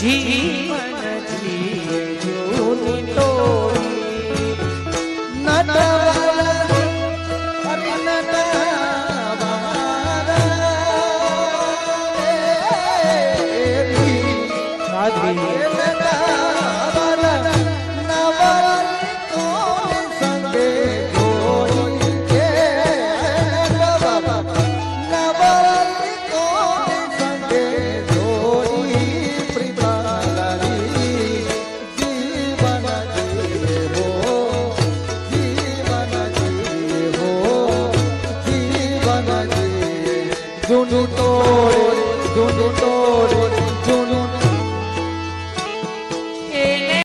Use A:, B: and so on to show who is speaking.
A: જીવન જીએ જૂની તોડી નટવર હરિ નટવર જૂનું ટોળ જૂનું તોડ.